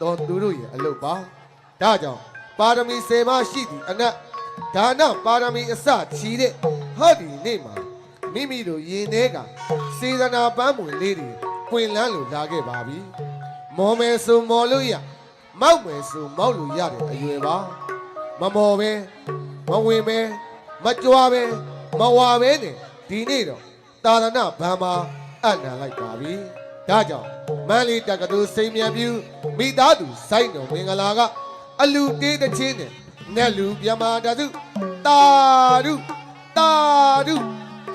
သောသူတို့ရဲ့အလုပ်ပါဒါကြောင့်ပါရမီ10ပါးရှိသည့်အနက်ဒါနပါရမီအစချီတဲ့ဟောဒီနေ့မှာမိမိတို့ရင်ထဲကစေတနာပန်းမွေလေးတွေပွင့်လန်းလို့လာခဲ့ပါပြီမော်မယ်ဆိုမော်လို့ရမောက်မယ်ဆိုမောက်လို့ရတဲ့အရွယ်ပါမမော်ပဲမဝင်ပဲမကြွားပဲမဝါပဲနဲ့ဒီနေ့တော့တာသနာဘံမှာအံ့နံလိုက်ပါပြီ ဒါကြောင့်မန်းလေးတက္ကသိုလ်စိန်မြန်ပြူမိသားစုစိုက်တော်မင်္ဂလာကအလူတေးတစ်ချင်းနဲ့နဲ့လူမြမာတစုတာရုတာရု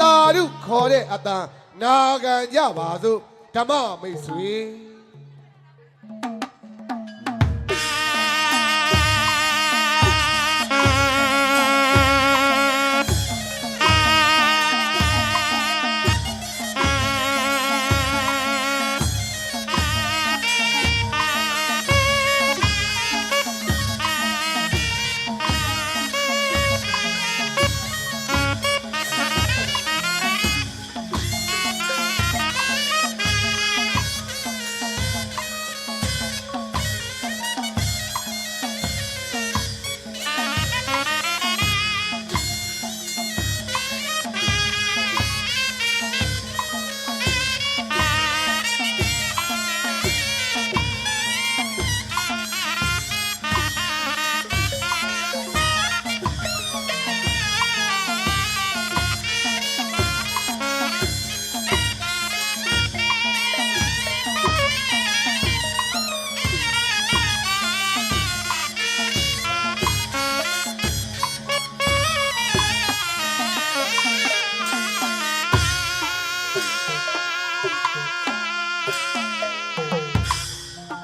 တာရုခေါ်တဲ့အတန်နာခံကြပါစို့ဓမ္မမိတ်ဆွေ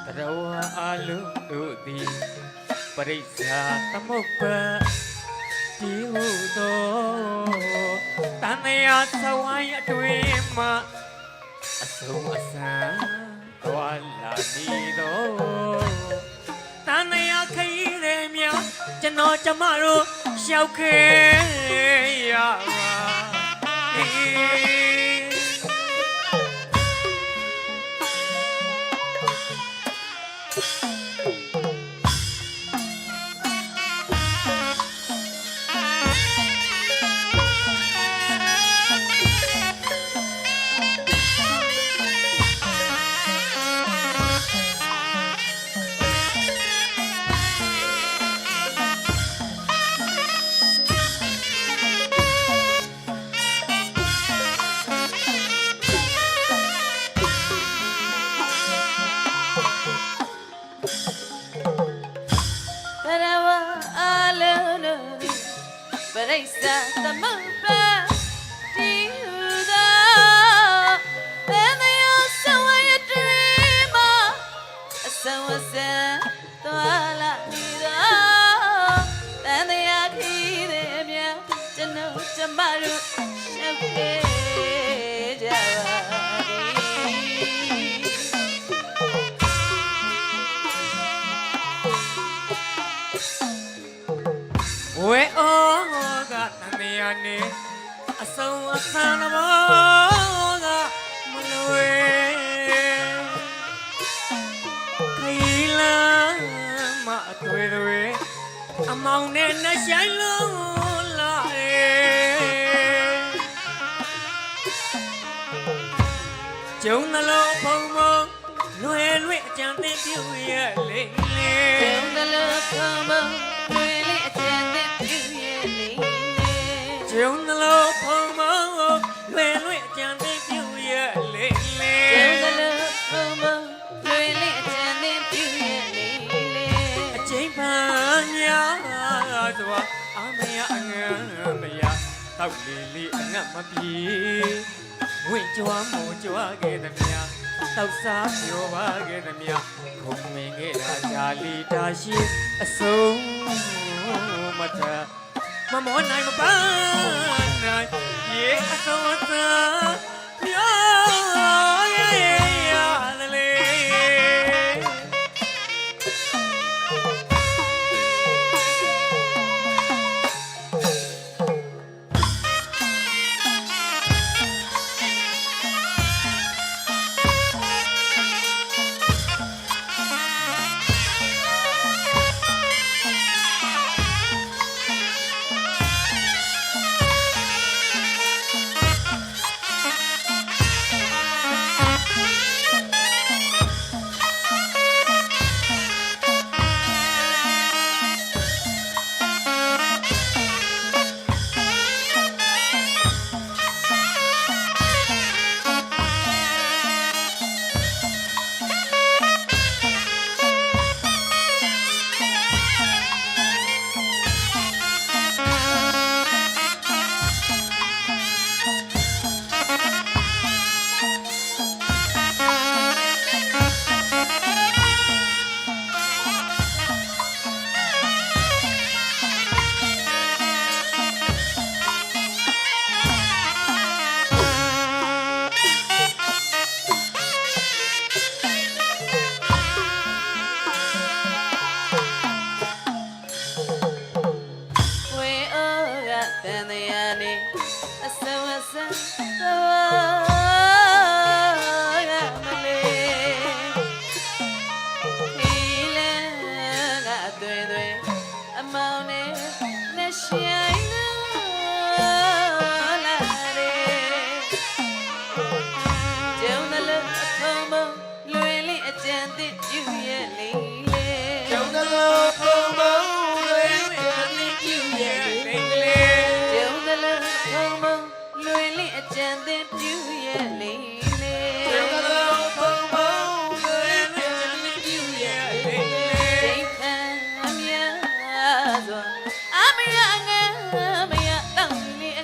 တရဝအလုံးတို့သည်ပရိစ္ဆာသမုပ္ပဒီဟုသောတန်မြာသဝိုင်းအတွင်မှအဆုံးအစံတော်လာဒီသောတန်မြာခရီးတွေများကျွန်တော်ကျမတို့ရှောက်ခဲ့ရပါ ပရိစ္ဆုံးအဆန်းဘောကမလွယ်ခီလာမအတွေ့တွေအမောင်နဲ့နှဆိုင်လုံးလာရဲ့ကျုံနှလုံးဖုံဖုံလွယ်လွယ်အကြံသိပြူရဲ့လေလေပြုံးတယ်လို့ဖုံဖုံ တောက်လီလီအငတ်မပြေဝင့်ကြွားမို့ကြွားခဲ့သည်များတောက်စားပြောပါခဲ့သည်များခုံမင်းခဲ့တာကြာလီတာရှိအဆုံးမထမမောနိုင်မပန်းနိုင်ရေအဆုံးအသာ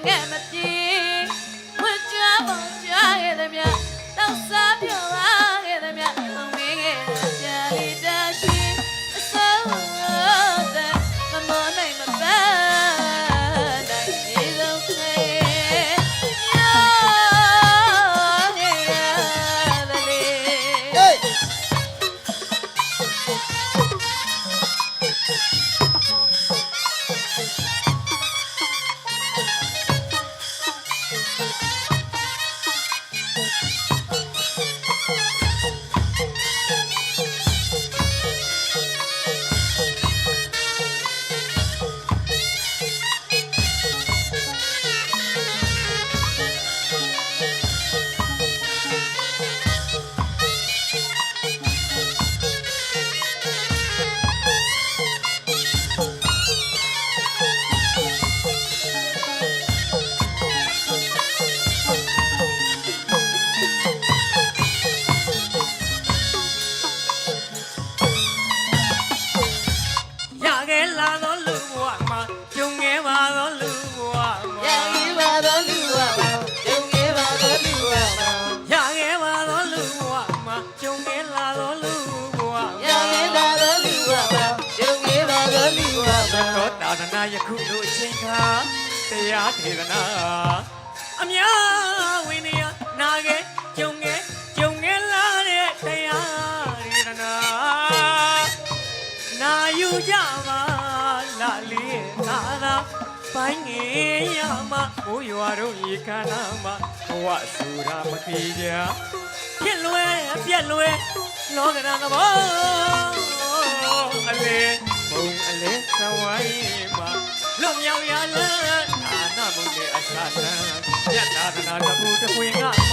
Yeah. ခုလိုအချိန်ခါတရားထေရနာအများဝိနည်းနာခဲ့ကြုံခဲ့ကြုံခဲ့လာတဲ့တရားထေရနာနာယူကြပါလာလေးသာသာပိုင်းငယ်ရမဟိုရွာတို့ဤခန္ဓာမှာဘဝဆိုတာမခေကြဖြစ်လွယ်ပြက်လွယ်လောကနာသဘောအလေဘုံအလေသဝိုင်း လွတ်မြောက်ရလဲအာနာမုန်ရဲ့အစာတန်ယတနာတပူတပွင့်က